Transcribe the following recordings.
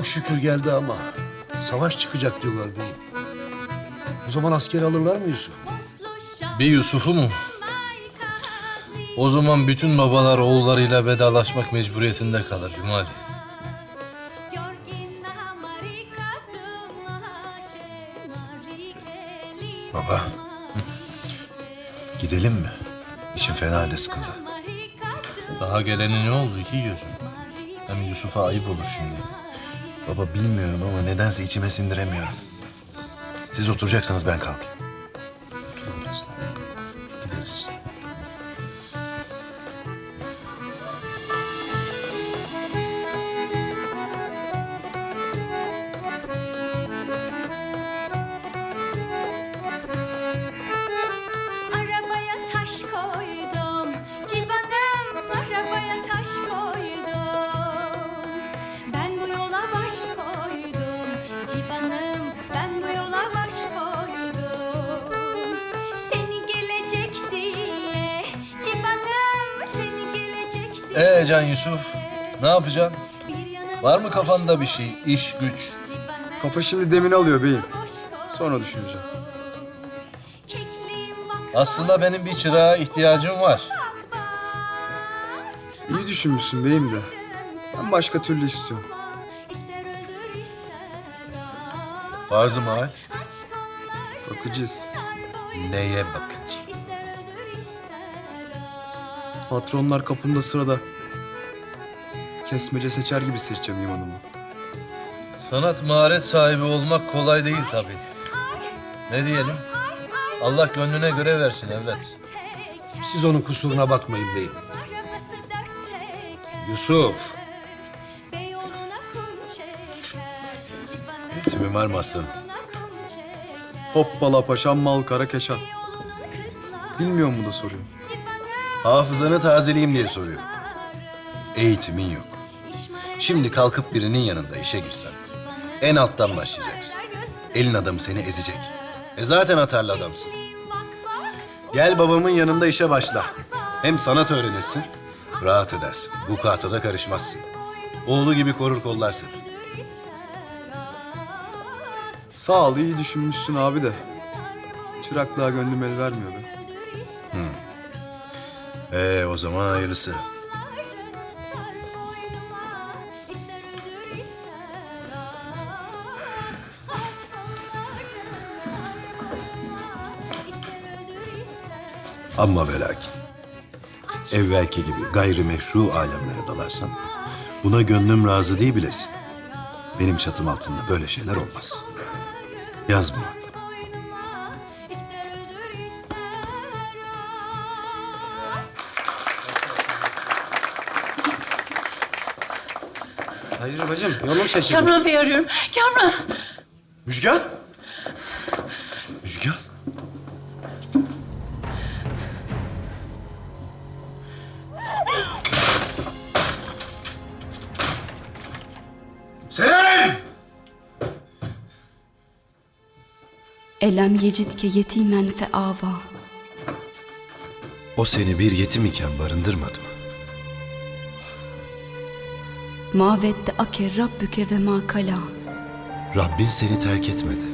Çok şükür geldi ama savaş çıkacak diyorlar beyim. O zaman asker alırlar mı Yusuf? Bir Yusuf'u mu? O zaman bütün babalar oğullarıyla vedalaşmak mecburiyetinde kalır Cumali. Baba. Gidelim mi? İçim fena halde sıkıldı. Daha geleni ne oldu ki gözüm? Hem Yusuf'a ayıp olur şimdi. Baba bilmiyorum ama nedense içime sindiremiyorum. Siz oturacaksanız ben kalkayım. Can Yusuf, ne yapacaksın? Var mı kafanda bir şey, iş, güç? Kafa şimdi demini alıyor beyim. Sonra düşüneceğim. Aslında benim bir çırağa ihtiyacım var. İyi düşünmüşsün beyim de. Ben başka türlü istiyorum. Farzı mahal. Bakacağız. Neye al. Patronlar kapında sırada. Kesmece seçer gibi seçeceğim imanımı. Sanat maharet sahibi olmak kolay değil tabii. Ne diyelim? Allah gönlüne göre versin evlat. Siz onun kusuruna bakmayın beyim. Yusuf, Eğitimin var mı aslanım? Hoppala paşam mal kara keşan. Bilmiyor mu da soruyor. Hafızanı tazeleyeyim diye soruyor. Eğitimin yok. Şimdi kalkıp birinin yanında işe girsen. En alttan başlayacaksın. Elin adamı seni ezecek. E zaten atarlı adamsın. Gel babamın yanında işe başla. Hem sanat öğrenirsin, rahat edersin. Bu da karışmazsın. Oğlu gibi korur kollar seni. Sağ ol iyi düşünmüşsün abi de. Çıraklığa gönlüm el vermiyor be. Ee o zaman hayırlısı. Ama ve lakin. Evvelki gibi gayrimeşru alemlere dalarsan... ...buna gönlüm razı değil bilesin. Benim çatım altında böyle şeyler olmaz. Yaz bunu. boynuma, ister öldür ister al. Hayır bacım yolum şaşırdı. Kamran Bey arıyorum. Kamran. Müjgan! Elem yecidke yetimen fe ava. O seni bir yetim iken barındırmadı mı? Ma vedde ake rabbüke ve ma kala. Rabbin seni terk etmedi.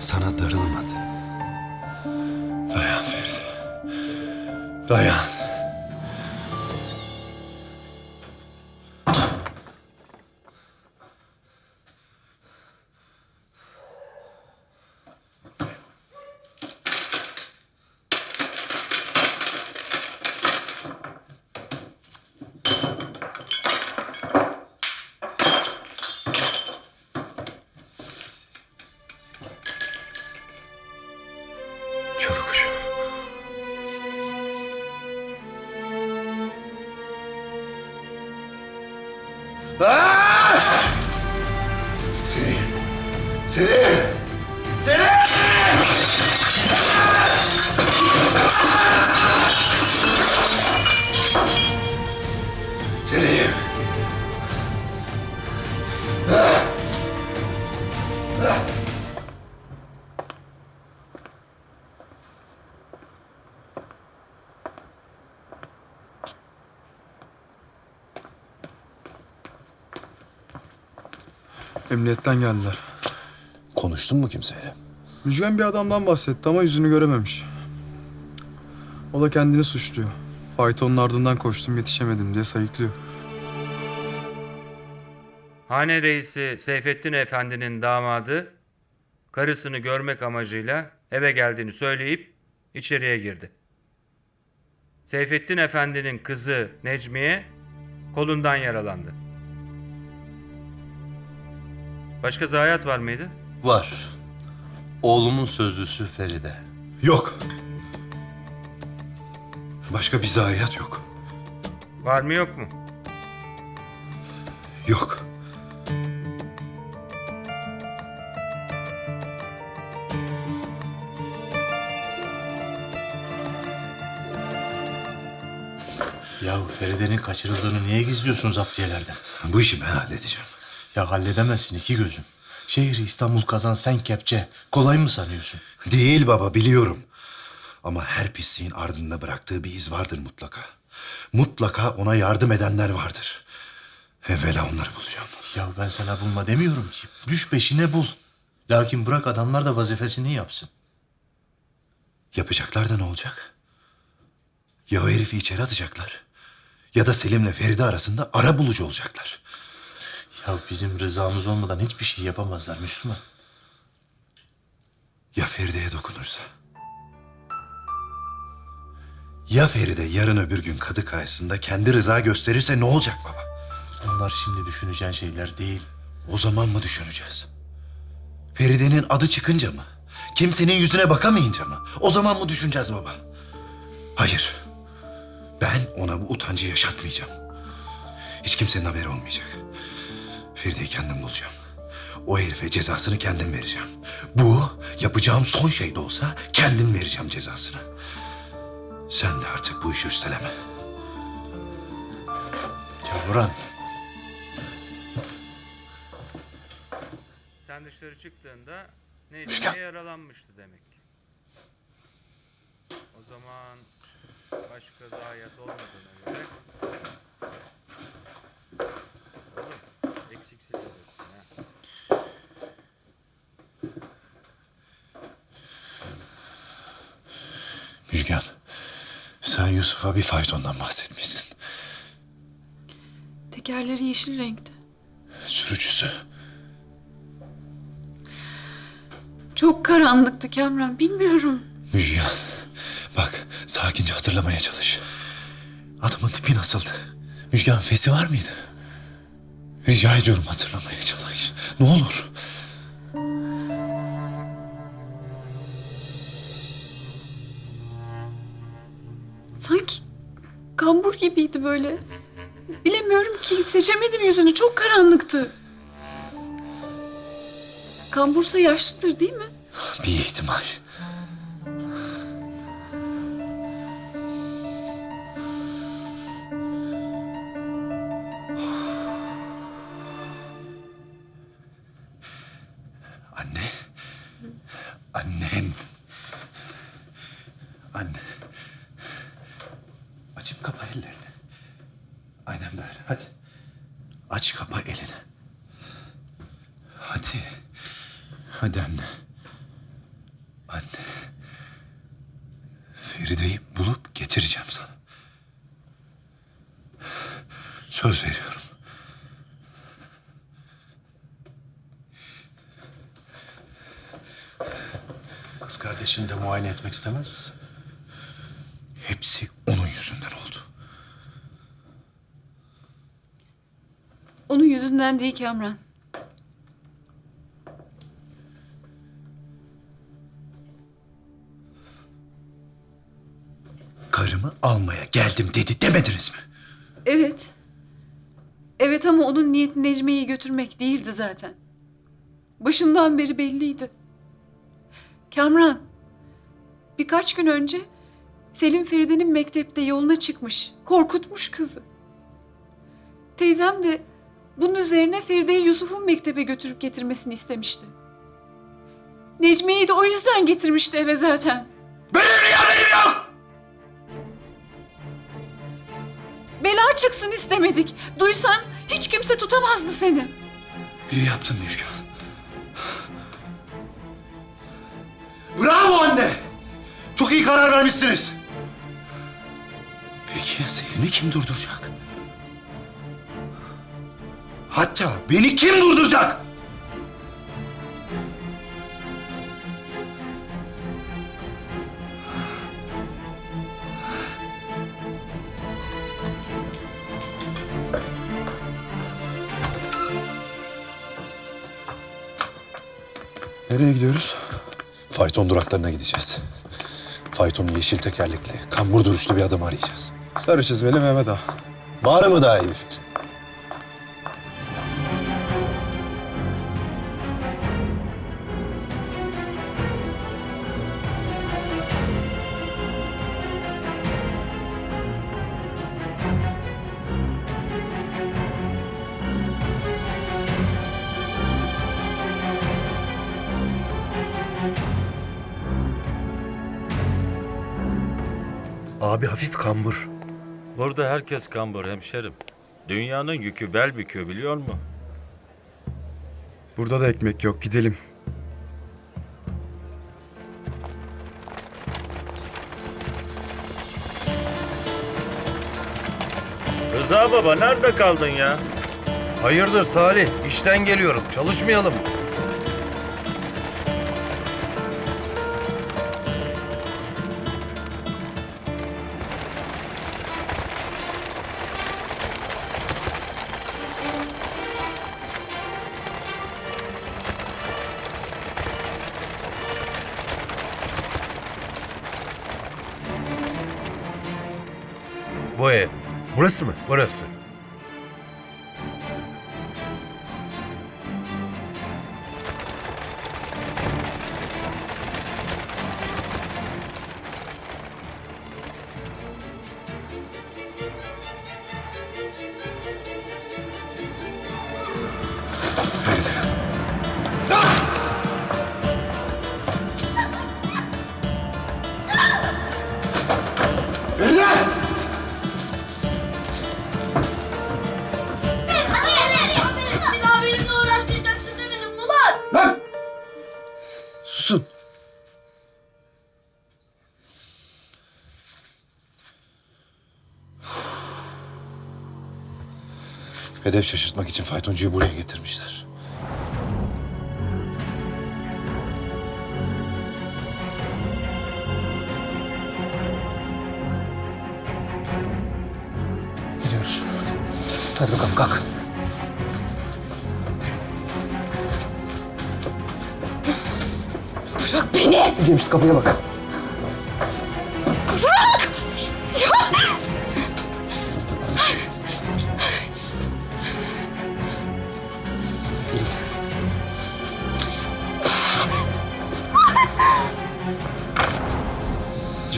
Sana darılmadı. Dayan Feride. Dayan. Emniyetten geldiler. Konuştun mu kimseyle? Müjgan bir adamdan bahsetti ama yüzünü görememiş. O da kendini suçluyor. Faytonun ardından koştum yetişemedim diye sayıklıyor. Hane reisi Seyfettin Efendi'nin damadı karısını görmek amacıyla eve geldiğini söyleyip içeriye girdi. Seyfettin Efendi'nin kızı Necmiye kolundan yaralandı. Başka zayiat var mıydı? Var. Oğlumun sözlüsü Feride. Yok. Başka bir zayiat yok. Var mı yok mu? Yok. Ya Feride'nin kaçırıldığını niye gizliyorsun zaptiyelerden? Bu işi ben halledeceğim. Ya halledemezsin iki gözüm. Şehri İstanbul kazan sen kepçe. Kolay mı sanıyorsun? Değil baba biliyorum. Ama her pisliğin ardında bıraktığı bir iz vardır mutlaka. Mutlaka ona yardım edenler vardır. Evvela onları bulacağım. Ya ben sana bulma demiyorum ki. Düş peşine bul. Lakin bırak adamlar da vazifesini yapsın. Yapacaklar da ne olacak? Ya o herifi içeri atacaklar. Ya da Selim'le Feride arasında ara bulucu olacaklar. Ya bizim rızamız olmadan hiçbir şey yapamazlar Müslüman. Ya Feride'ye dokunursa? Ya Feride yarın öbür gün kadı karşısında kendi rıza gösterirse ne olacak baba? Bunlar şimdi düşüneceğin şeyler değil. O zaman mı düşüneceğiz? Feride'nin adı çıkınca mı? Kimsenin yüzüne bakamayınca mı? O zaman mı düşüneceğiz baba? Hayır. Ben ona bu utancı yaşatmayacağım. Hiç kimsenin haberi olmayacak. Feride'yi kendim bulacağım. O herife cezasını kendim vereceğim. Bu yapacağım son şey de olsa kendim vereceğim cezasını. Sen de artık bu işi üsteleme. Kamuran. Sen dışarı çıktığında Müşken. Necmiye yaralanmıştı demek. O zaman başka zayiat olmadığına göre Oğlum, eksiksiz edersin ha. Müjgan, sen Yusuf'a bir faytondan bahsetmişsin. Tekerleri yeşil renkte. Sürücüsü. Çok karanlıktı Kemran, bilmiyorum. Müjgan, bak sakince hatırlamaya çalış. Adamın tipi nasıldı? Müjgan fesi var mıydı? Rica ediyorum hatırlamaya çalış. Ne olur. Kambur gibiydi böyle. Bilemiyorum ki, seçemedim yüzünü, çok karanlıktı. Kambursa yaşlıdır değil mi? Bir ihtimal. Söz veriyorum. Kız kardeşini de muayene etmek istemez misin? Hepsi onun yüzünden oldu. Onun yüzünden değil Kemran. Karımı almaya geldim dedi demediniz mi? Evet. Evet ama onun niyeti Necmiye'yi götürmek değildi zaten. Başından beri belliydi. Kamran, birkaç gün önce Selim Feride'nin mektepte yoluna çıkmış, korkutmuş kızı. Teyzem de bunun üzerine Feride'yi Yusuf'un mektebe götürüp getirmesini istemişti. Necmiye'yi de o yüzden getirmişti eve zaten. Benim haberim yok? Bela çıksın istemedik. Duysan hiç kimse tutamazdı seni. İyi yaptın Müjgan. Bravo anne! Çok iyi karar vermişsiniz. Peki ya Selim'i kim durduracak? Hatta beni kim durduracak? Nereye gidiyoruz? Fayton duraklarına gideceğiz. Faytonun yeşil tekerlekli, kambur duruşlu bir adam arayacağız. Sarı çizmeli Mehmet Ağa. Var mı daha iyi bir fikrin? Abi hafif kambur. Burada herkes kambur hemşerim. Dünyanın yükü bel büküyor biliyor musun? Burada da ekmek yok. Gidelim. Rıza baba nerede kaldın ya? Hayırdır Salih? İşten geliyorum. Çalışmayalım Bu ev. Burası mı? Burası. Hedef şaşırtmak için faytoncuyu buraya getirmişler. Gidiyoruz. Hadi bakalım kalk. Bırak beni! James kapıya bak.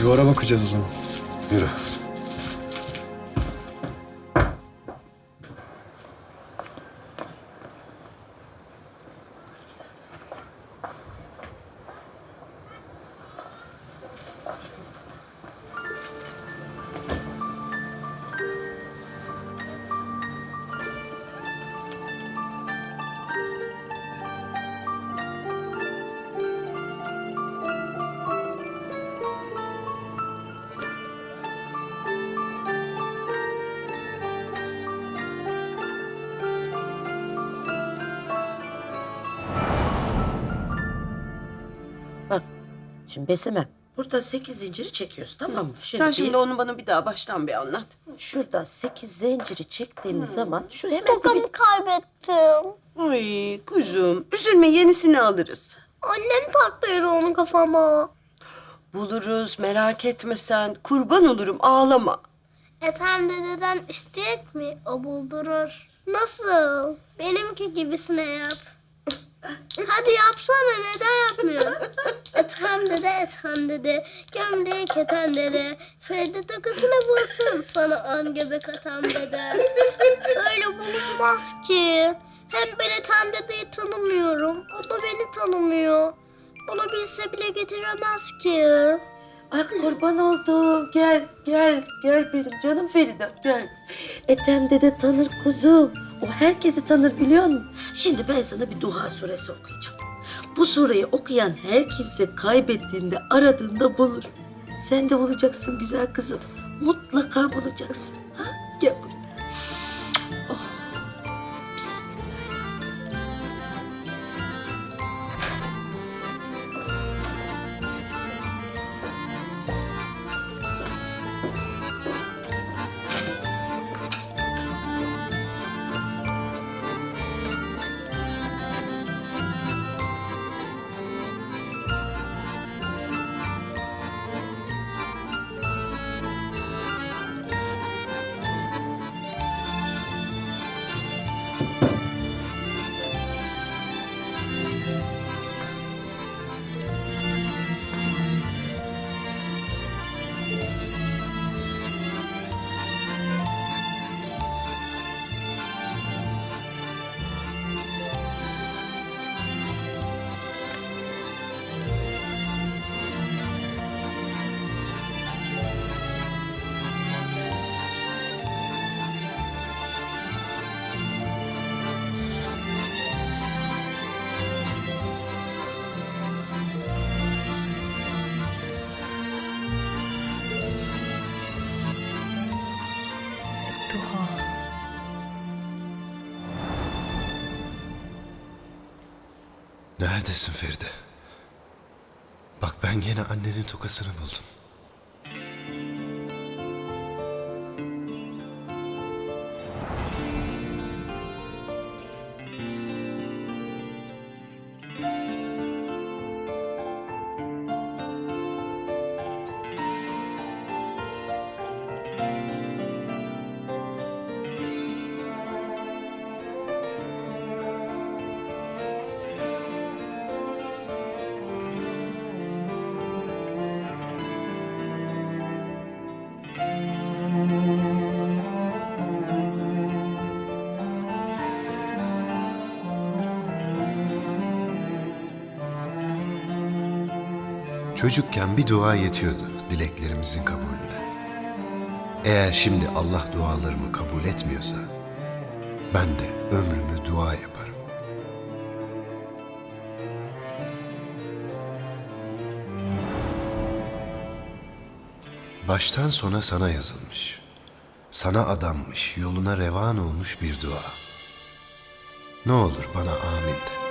Civara bakacağız o zaman. Yürü. Şimdi Besemem. Burada sekiz zinciri çekiyoruz tamam mı? Sen şimdi bir- onu bana bir daha baştan bir anlat. Şurada sekiz zinciri çektiğimiz zaman şu hemen Tokamı dibi- kaybettim. Ay kuzum üzülme yenisini alırız. Annem taktıydı onu kafama. Buluruz merak etme sen. Kurban olurum ağlama. Ethem dededen isteyek mi? O buldurur. Nasıl? Benimki gibisine yap. Hadi yapsana neden yapmıyorsun? Ethem dede Ethem dede gömleği keten dede Feride takısını bulsun sana an göbek atan dede Öyle bulunmaz ki Hem ben Ethem dedeyi tanımıyorum O da beni tanımıyor Bulabilse bile getiremez ki Ay kurban oldum. Gel gel gel benim canım Feride gel. Ethem dede tanır kuzum. O herkesi tanır biliyor musun? Şimdi ben sana bir duha suresi okuyacağım. Bu sureyi okuyan her kimse kaybettiğinde aradığında bulur. Sen de bulacaksın güzel kızım. Mutlaka bulacaksın. Ha? Gel buraya. Neredesin Feride? Bak ben gene annenin tokasını buldum. Çocukken bir dua yetiyordu dileklerimizin kabulüne. Eğer şimdi Allah dualarımı kabul etmiyorsa ben de ömrümü dua yaparım. Baştan sona sana yazılmış. Sana adanmış, yoluna revan olmuş bir dua. Ne olur bana amin de.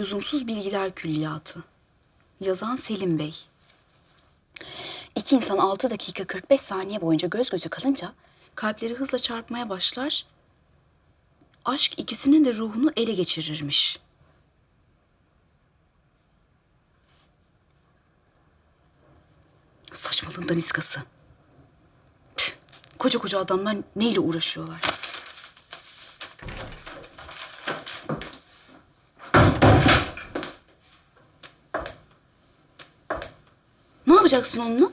Lüzumsuz Bilgiler Külliyatı. Yazan Selim Bey. İki insan 6 dakika 45 saniye boyunca göz göze kalınca kalpleri hızla çarpmaya başlar. Aşk ikisinin de ruhunu ele geçirirmiş. Saçmalığın daniskası. Koca koca adamlar neyle uğraşıyorlar? Yapacaksın onunla?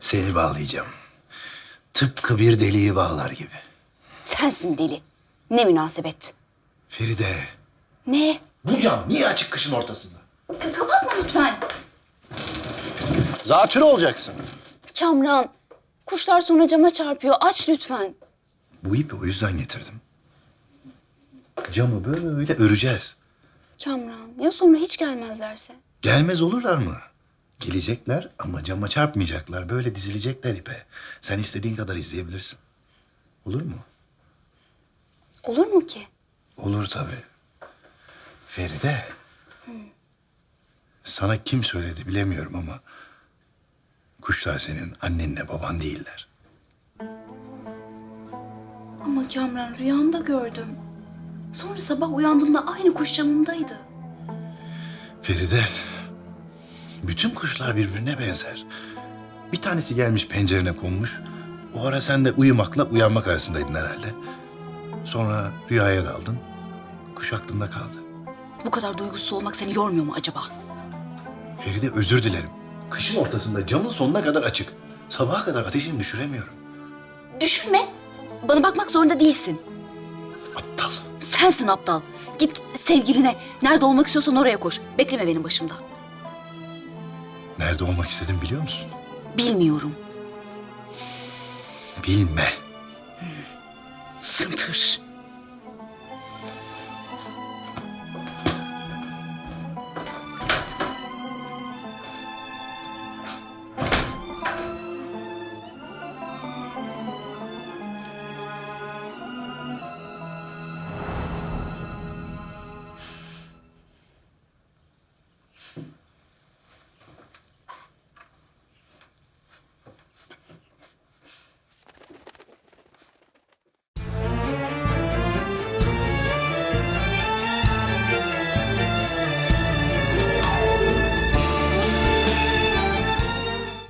Seni bağlayacağım. Tıpkı bir deliği bağlar gibi. Sensin deli. Ne münasebet. Feride. Ne? Bu cam niye açık kışın ortasında? E, Kapatma lütfen. Zatürre olacaksın. Kamran, kuşlar sonra cama çarpıyor. Aç lütfen. Bu ipi o yüzden getirdim. Camı böyle öreceğiz. Kamran, ya sonra hiç gelmezlerse? Gelmez olurlar mı? Gelecekler ama cama çarpmayacaklar. Böyle dizilecekler ipe. Sen istediğin kadar izleyebilirsin. Olur mu? Olur mu ki? Olur tabii. Feride. Sana kim söyledi bilemiyorum ama... ...kuşlar senin annenle baban değiller. Ama Kamran rüyamda gördüm. Sonra sabah uyandığımda aynı kuş camımdaydı. Feride, bütün kuşlar birbirine benzer. Bir tanesi gelmiş pencerene konmuş. O ara sen de uyumakla uyanmak arasındaydın herhalde. Sonra rüyaya daldın. Kuş aklında kaldı. Bu kadar duygusuz olmak seni yormuyor mu acaba? Feride özür dilerim. Kışın ortasında camın sonuna kadar açık. Sabaha kadar ateşini düşüremiyorum. Düşürme. Bana bakmak zorunda değilsin. Aptal. Sensin aptal. Git sevgiline. Nerede olmak istiyorsan oraya koş. Bekleme benim başımda. Nerede olmak istedim biliyor musun? Bilmiyorum. Bilme. Sıntır.